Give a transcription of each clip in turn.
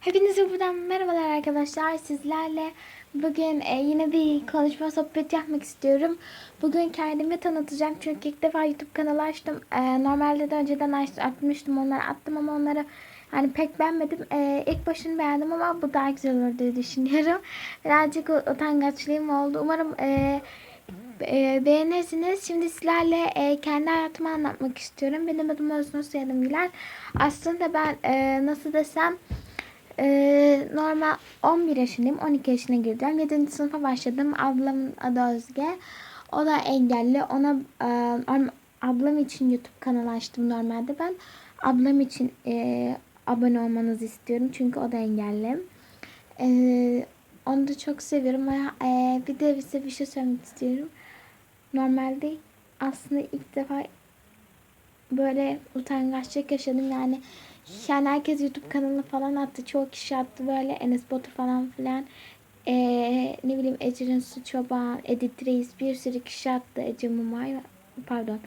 Hepinize buradan merhabalar arkadaşlar. Sizlerle bugün e, yine bir konuşma sohbet yapmak istiyorum. Bugün kendimi tanıtacağım çünkü ilk defa YouTube kanalı açtım. E, normalde de önceden aç, atmıştım onları attım ama onları hani pek beğenmedim. E, ilk başını beğendim ama bu daha güzel olur diye düşünüyorum. Birazcık utangaçlığım oldu. Umarım e, e, beğenirsiniz. Şimdi sizlerle e, kendi hayatımı anlatmak istiyorum. Benim adım Öznur Soyadım Güler. Aslında ben e, nasıl desem ee, normal 11 yaşındayım. 12 yaşına gireceğim. 7. sınıfa başladım. Ablamın adı Özge. O da engelli. Ona e, am- ablam için YouTube kanalı açtım normalde. Ben ablam için e, abone olmanızı istiyorum. Çünkü o da engelli. E, onu da çok seviyorum. E, bir de size bir şey söylemek istiyorum. Normalde aslında ilk defa böyle utangaçlık yaşadım yani yani herkes YouTube kanalına falan attı. Çoğu kişi attı böyle Enes Batur falan filan. Ee, ne bileyim Ece Su Çoban Edit Reis bir sürü kişi attı. Ece Mumay pardon.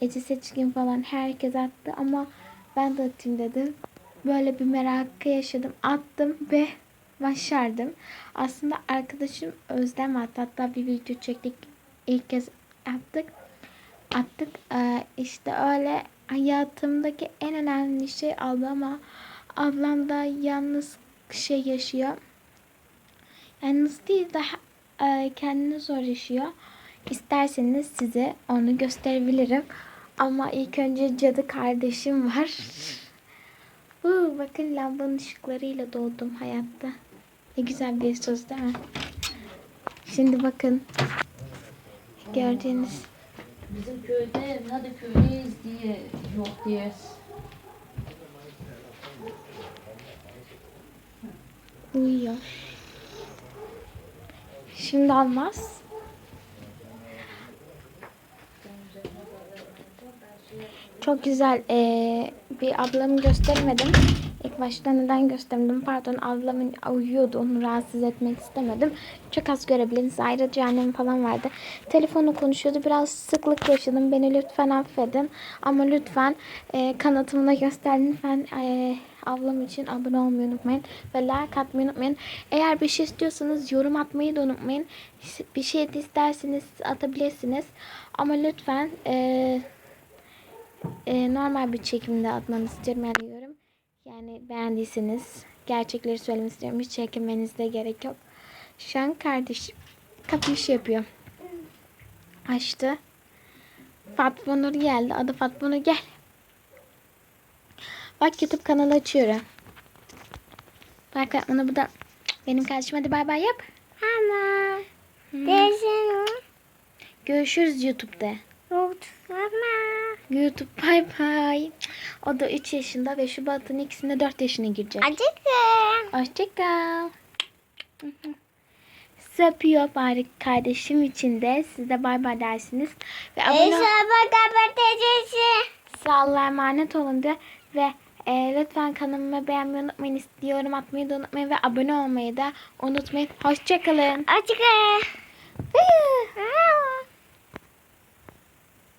Ece Seçkin falan herkes attı. Ama ben de atayım dedim. Böyle bir merakı yaşadım. Attım ve başardım. Aslında arkadaşım Özlem attı. Hatta bir video çektik. İlk kez yaptık attık. Ee, işte öyle hayatımdaki en önemli şey ablama. Ablam da yalnız şey yaşıyor. Yalnız değil daha e, kendini zor yaşıyor. İsterseniz size onu gösterebilirim. Ama ilk önce cadı kardeşim var. Uuu, bakın lambanın ışıklarıyla doğdum hayatta. Ne güzel bir söz değil mi? Şimdi bakın. Gördüğünüz Bizim köyde hadi köydeyiz diye yok diye. Uyuyor. Şimdi almaz. Çok güzel eee, bir ablamı göstermedim. Başta neden göstermedim? Pardon ablamın uyuyordu. Onu rahatsız etmek istemedim. Çok az görebiliriz. Ayrıca annem falan vardı. Telefonu konuşuyordu. Biraz sıklık yaşadım. Beni lütfen affedin. Ama lütfen eee kanatımı da gösterin. Lütfen eee, ablam için abone olmayı unutmayın. Ve like atmayı unutmayın. Eğer bir şey istiyorsanız yorum atmayı da unutmayın. Bir şey isterseniz atabilirsiniz. Ama lütfen eee e, normal bir çekimde atmanızı istiyorum yani yorum. Yani beğendiyseniz gerçekleri söylemek istiyorum. Hiç çekinmenize gerek yok. Şu an kardeşim kapı işi yapıyor. Açtı. Fatma Nur geldi. Adı Fatma Nur gel. Bak YouTube kanalı açıyorum. Bak Fatma bu da benim kardeşim. Hadi bay bay yap. Ama Hmm. Görüşürüz. Görüşürüz YouTube'da. YouTube bay bay. O da 3 yaşında ve Şubat'ın ikisinde 4 yaşına girecek. Hoşçakal. Sizi öpüyor bari kardeşim için de. Siz de bay bay dersiniz. Ve abone kapatacağız. Size Allah'a emanet olun de. Ve e, lütfen kanalımı beğenmeyi unutmayın. istiyorum atmayı da unutmayın. Ve abone olmayı da unutmayın. Hoşçakalın. Hıı.